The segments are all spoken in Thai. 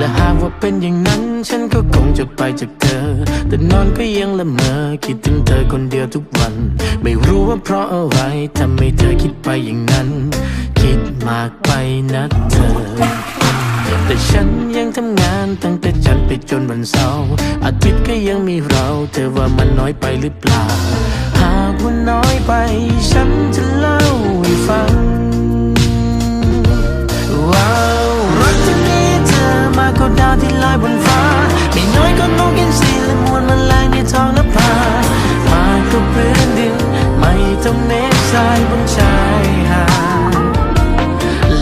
และหากว่าเป็นอย่างนั้น ฉันก็คงจะไปจากเธอ แต่นอนก็ยังละเมอคิดถึงเธอคนเดียวทุกวัน ไม่รู้ว่าเพราะอะไรทำให้เธอคิดไปอย่างนั้น คิดมากไปนะเธอ แต่ฉันยังทำงานตั้งแต่จันไปจนวันเสาร์อาทิตย์ก็ยังมีเรา เธอว่ามันน้อยไปหรือเปล่า หากว่าน้อยไป ฉันจะเล่าให้ฟัง ว้าวรักเธอ มากกว่าดาวที่ลอยบนฟ้า ไม่น้อยก็นกอินทรีและมวลแมลงในท้องนภามากกว่าพื้นดิน ไม่เท่าเมฆทรายบนชายหาด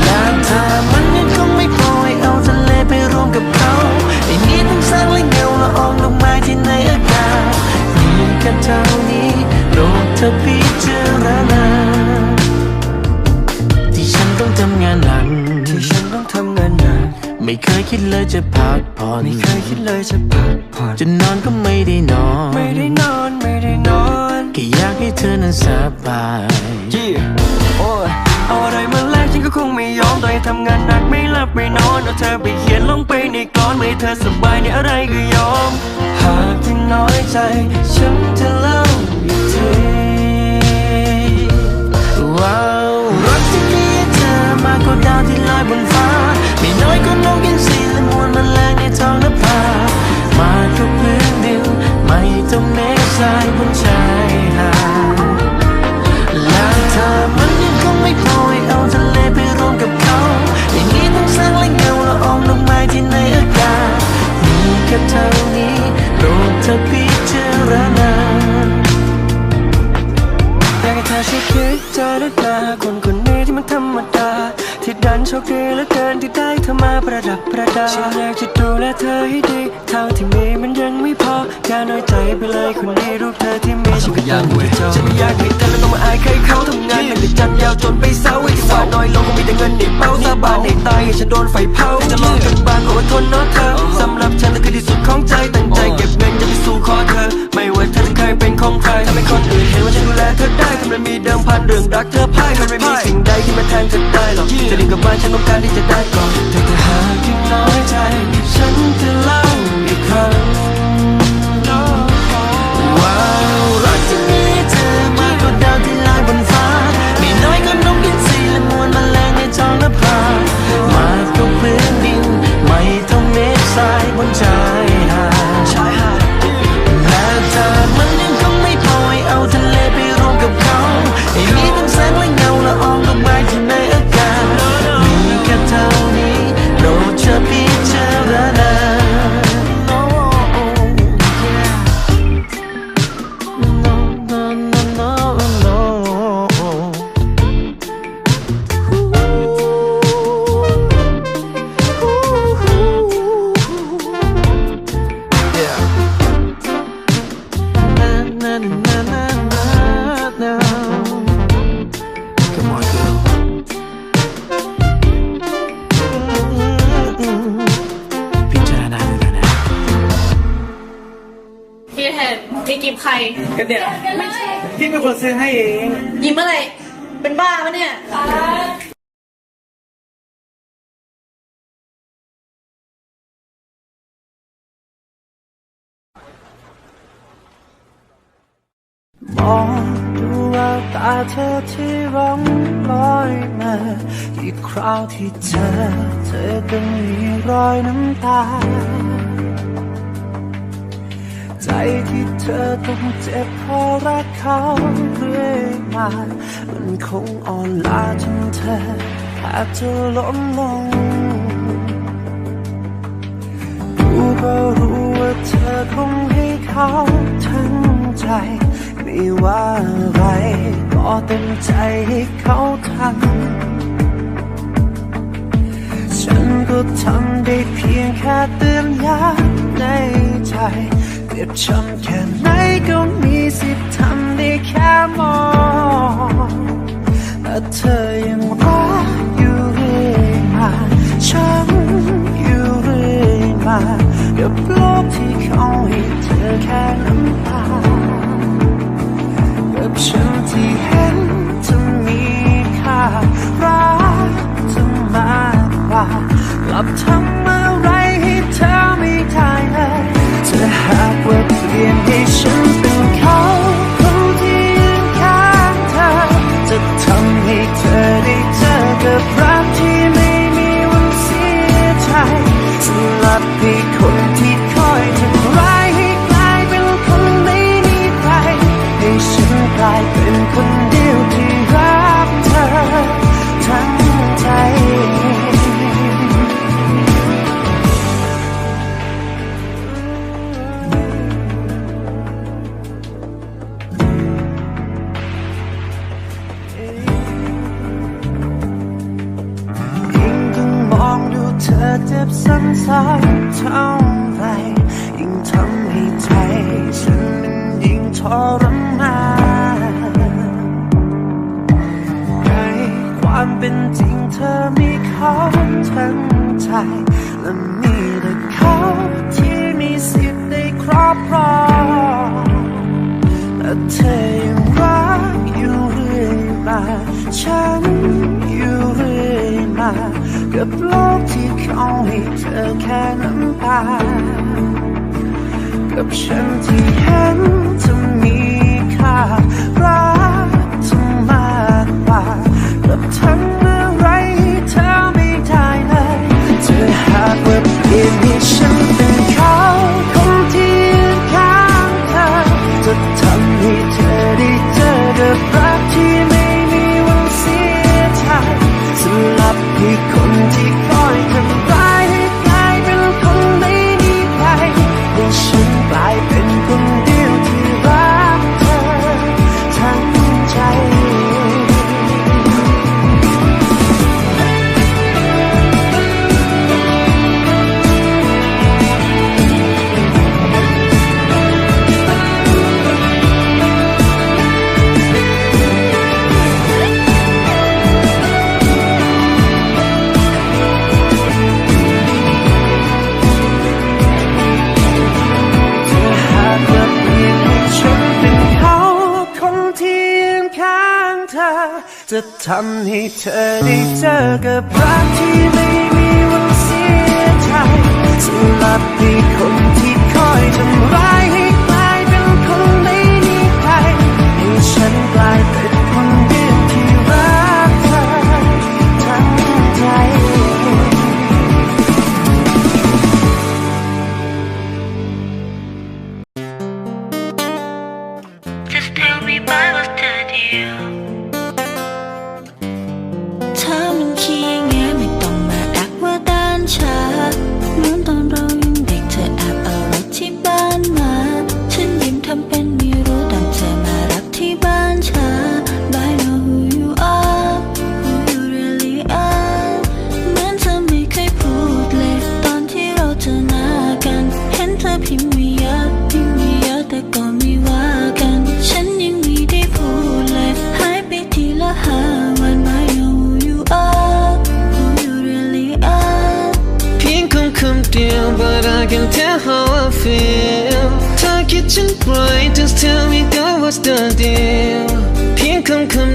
และถ้ามันยังคงไม่พอให้เอาทะเลไปรวมกับเขาไอ้นี้ต้องสร้างและเงาละอองดอกไม้ที่ในอากาศมีแค่เท่านี้โปรดเธอพิจาร ไม่เคยคิดเลยจะพักผ่อนไม่เคยคิดเลยจะพักผ่อนจะนอนก็ไม่ได้นอน ไม่ได้นอน ไม่ได้นอนแค่อยากให้เธอนั้นสบายยี่โอ้ยเอาอะไรมาแลกฉันก็คงไม่ยอมต่อให้ทำงานหนักไม่หลับไม่นอนเอาเธอไปเขียนลงไปในกลอนไม่ให้เธอสบายในอะไรก็ยอม หากที่น้อยใจ ฉันจะเล่าอีกทีว้าวรักที่มีเธอมากกว่าดาวที่ลอยบนฟ้าไม่ น้อยก็นกอินทรีและมวลแมลงในท้องนภามากกพื้นดินไม่เท่าเมฆทรายบนชายหาดและถ้ามันยังคงไม่พอให้เอาทะเลไปรวมกับเขาอย่างนี้ต้องสร้างและเงาละอองดอกไม้ที่ในอากาศมีแค่เท่านี้โปรดเธอพิจารณาอยากให้เธอช่วยคิดเจอด้ตาคนคนนี้ที่มันธรรมดาที่ดันโชคดีเหลือ เธอมา ฉันก็อยากไว้เจ้าฉันไม่อยากให้เธอแล้วต้องมาอายใครเขาทำงานเหนื่อยแต่จันทร์ยาวจนไปเสาร์อีกว่าน้อยลงก็มีแต่เงินในเป๋าสาบานในตายให้ฉันโดนไฟเผาจะลองจนบางก็อดทนเนาะเธอสำหรับฉันนั่นคือที่สุดของใจตั้งใจเก็บเงินจะไปสู่ขอเธอ ไม่ว่าเธอจะเคยเป็นของใครทำให้คนอื่นเห็นว่าฉันดูแลเธอได้ทำไมมีเดิมพันเรื่องรักเธอพ่ายมันไม่มีสิ่งใดที่มาแทนเธอได้หรอกจะดึงกลับบ้านฉันต้องการที่จะได้ก่อนแต่ถ้าหากยังน้อยใจฉันจะเล่าอีกครั้ง พี่เป็นคนซื้อให้เอง ยิ้มอะไร เป็นบ้าปะเนี่ย มองดูแววตาเธอที่ร้องลอยมาอีกคราวที่เจอเธอก็มีรอยน้ำตา ใจที่เธอต้องเจ็บเพราะรักเขาเรื่อยมามันคงอ่อนล้าจนเธอแทบจะล้มลงรู้ก็รู้ว่าเธอคงให้เขาทั้งใจ ไม่ว่าอะไร ก็เต็มใจให้เขาทำฉันก็ทำได้เพียงแค่เตือนย้ำในใจ เจ็บช้ำแค่ไหนก็มีสิทธิ์ทำได้แค่มองแต่เธอยังรักอยู่เรื่อยมาช้ำอยู่เรื่อยมากับโลกที่เขาให้เธอแค่น้ำตากับฉันที่เห็นจะมีค่ารักจะมากกว่าหลับทำ emotions เจ็บซ้ำๆเท่าไรยิ่งทำให้ใจฉันมันยิ่งทรมานในความเป็นจริงเธอมีเขาทั้งใจและมีแต่เขาที่มีสิทธิ์ได้ครอบครองแต่เธอยังรักอยู่เรื่อยมาฉัน กับโลกที่เขาให้เธอแค่น้ำตา กับฉันที่เห็นเธอมีค่ารักเธอมากกว่ากับทั้ง ทำให้เธอได้เจอกับรักที่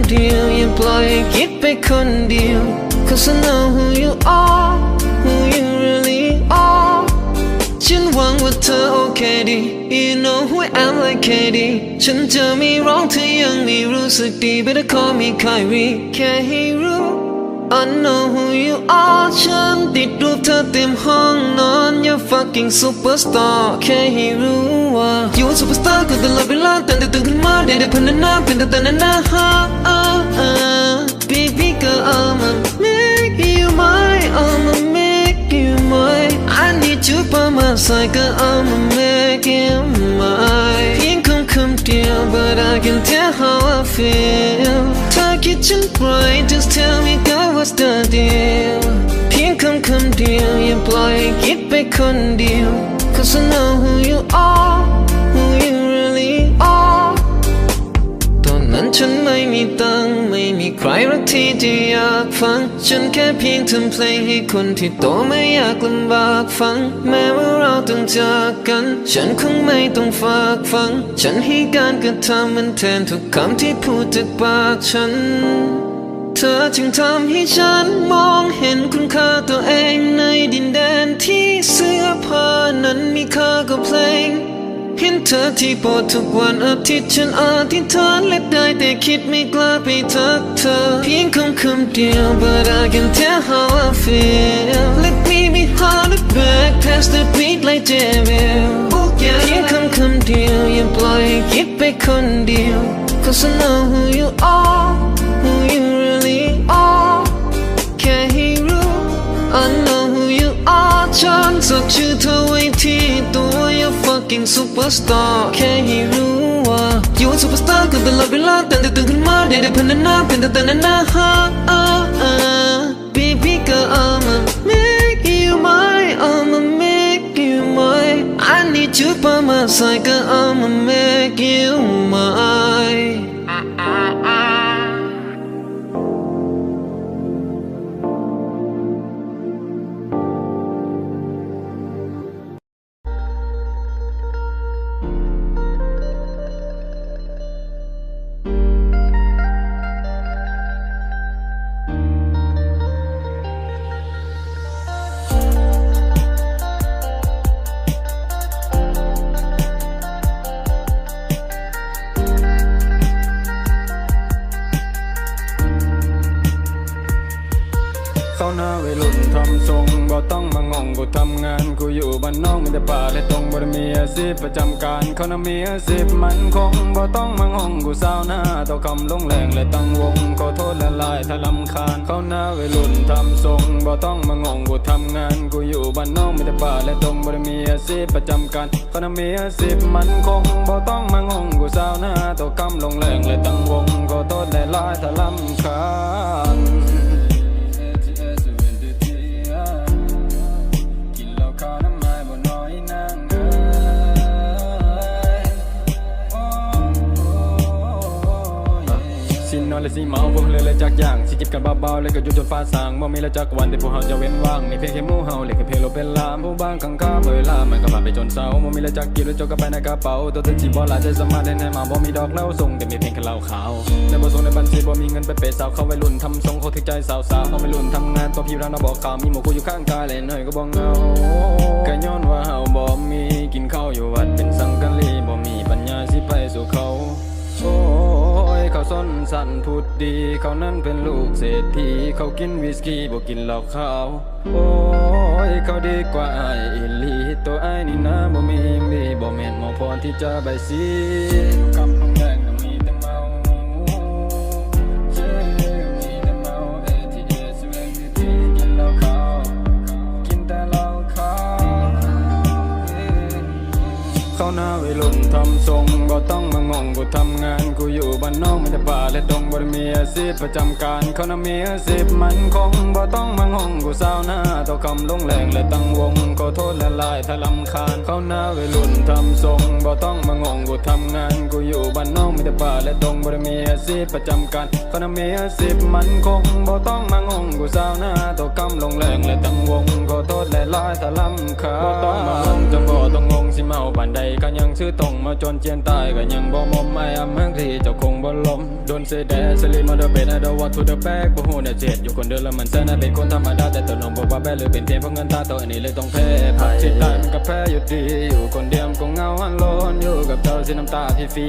เดียวอย่าปล่อยคิดไปคนเดียว cause I know who you are who you really are ฉันหวังว่าเธอโอเคดี You know who I am like Katie ฉันจะไม่ร้องเธอยังไม่รู้สึกดี Better call me Kyrie แค่ให้รู้ I know who you are ฉันติดรูปเธอเต็มห้องนอน You're fucking superstar แค่ให้รู้ว่า You a superstar ก็ตลอดเวลาตั้งแต่ตื่นขึ้นมาได้ได้พันนาเป็นแต่แต่นานาฮะ Baby girl I'ma make you mine I'ma make you mine I need you by my side girl I'ma make you mine but I can tell how I feel เธอคิดฉันปล่อย just tell me girl what's the deal เพียงคำคำเดียวอย่าปล่อยคิดไปคนเดียว cause I know who you are who you really are ตอนนั้นฉันไม่มีตัง ใครรักที่จะอยากฟัง ฉันแค่เพียงทำเพลงให้คนที่โตไม่อยากลำบากฟัง แม้ว่าเราต้องจากกัน ฉันคงไม่ต้องฝากฟัง ฉันให้การกระทำมันแทนทุกคำที่พูดจากปากฉัน เธอจึงทำให้ฉันมองเห็นคุณค่าตัวเองในดินแดนที่เสื้อผ้านั้นมีค่ากว่าเพลง เห็นเธอที่โปรดทุกวันอาทิตย์ฉันอธิษฐานและได้แต่คิดไม่กล้าไปทักเธอ เพียงคำคำเดียว but I can tell how I feel let me be hold it back past the beat like devil เพียงคำคำเดียวอย่าปล่อยให้คิดไปคนเดียว cause I know who you are who you สักชื่อเธอไว้ที่ตัว You're fucking superstar แค่ให้รู้ว่า You a superstar ก็ตลอดเวลาตั้งแต่ตื่นขึ้นมาได้ได้พันนาเป็นแต่แต่นานาฮะ Baby girl I'ma make you mine I'ma make you mine I need you by my side girl I'ma make you mine บ่ได้มีอาชีพประจำการเขาน่ะมีอาชีพมันคงบ่ต้องมางงกูสาวหน้าต่อคำลงแรงและตั้งวงขอโทษและลายถ้าลำคาญเขาหน้าวัยรุ่นทำทรงบ่ต้องมางงกูทำงานกูอยู่บ้านนอกมีแต่ป่าและตรงบ่ได้มีอาชีพประจำการเขาน่ะมีอาชีพมันคงบ่ต้องมางงกูสาวหน้าต่อคำลงแรงและตั้งวงขอโทษและลายถ้าลำคาญ สินอนและสิเมาบ่เลยเลยจักอย่างสิกินกันเบาๆเลยก็ยู่จนฟ้าสางบ่มีแล้วจักวันที่พวกเฮาจะเว้นว่างมีเพียงแค่หมู่เฮาเลยก็เพลโลเป็นลามผู้บางข้างข้าเวลามันก็ผ่านไปจนเศร้าบ่มีแล้วจักกินแล้วจกกันไปในกระเป๋าตัวถึงสิบ่หลายใจสมารถได้แน่มาบ่มีดอกเหล้าส่งแต่มีเพียงแค่เหล้าขาวในบ่ส่งในบัญชีบ่มีเงินไปเปย์สาวเขาวัยรุ่นทำทรงเขาถึกใจสาวๆเขาวัยรุ่นทำงานตัวพี่ร้านเราบอกข่าวมีหมู่กูอยู่ข้างกายเลยหน่อยก็บ่เงาก็ย้อนว่าเฮาบ่มีกินข้าวอยู่วัดเป็นสังกะลีบ่มีปัญญาสิไปสู่เขา ส้นสันพูดดี เขานั้นเป็นลูกเศรษฐีเขากินวิสกี้บอกกินเหล้าขาวโอ้ยเขาดีกว่าไอ้อิลีตัวไอ้นี่นะบ่มีมีบ่แม่นหมอพรที่จะใบสี รุ่นทำทรงบ่ต้องมางงกูทำงานกูอยู่บ้านนอกมีแต่ป่าและดงบ่ได้มีอาชีพประจำการเขาน่ะมีอาชีพมันคงบ่ต้องมางงกูสาวหน้าต่อคำลงแรงและตั้งวงขอโทษและลายถ้าลำคาญเขาหน้าวัยรุ่นทำทรงบ่ต้องมางงกูทำงานกูอยู่บ้านนอกมีแต่ป่าและดงบ่ได้มีอาชีพประจำการเขาน่ะมีอาชีพมันคงบ่ต้องมางงกูสาวหน้าต่อคำลงแรงและตั้งวงขอโทษและลายถ้าลำคาญบ่ต้องมางงจะบ่ต้องงงสิเมาปานใดก็ยังชื่อตรงมาจนเจียนตายก็ยังบ่มอมไม่อำเมืองที่เจ้าคงบ่ล้มโดนเสยแดสลีมาเดเบดไอดวัตทูเดอะแบกบ่ฮู้เนี่ยเจ็ดอยู่คนเดียวแล้วมันแสนเป็นคนธรรมดาแต่ตัวนมบอกว่าแบหรือเป็นเพียงเพราะเงินตาตัวอันนี้เลยต้องแพ้ผักที่ตายมันก็แพ้อยู่ดี อยู่คนเดียวก็เหงาหันโลนอยู่กับเจ้าสิน้ำตาที่ฟรี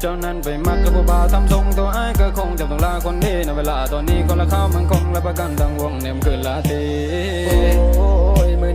เจ้านั้นไปมักกับผู้บ่าวทำทรงตัวไอ้ก็คงจะต้องลาคนนี้ในเวลาตอนนี้คนละข้าวมันคงและประกันทั้งวงเนี่ยมันคือลาตี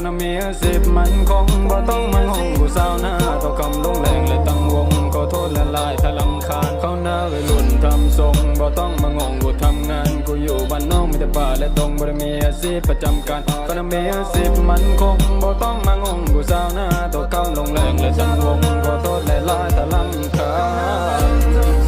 คนมีอาชีพมันคงบ่ต้องมันหงกูเศร้าหน้าก็คำลงแรงเลยตั้งวงก็โทษละลายถ้าลำคาญเขาหน้าเลยลุ่นทำทรงบ่ต้องมางงกูทำงานกูอยู่บ้านนอกไม่แต่ป่าและตรงบ่ได้มีอาชีพประจำการคนมีอาชีพมันคงบ่ต้องมางงกูเศร้าหน้าตัวคำลงแรงเลยตั้งวงก็โทษละลายถ้าลำคาญ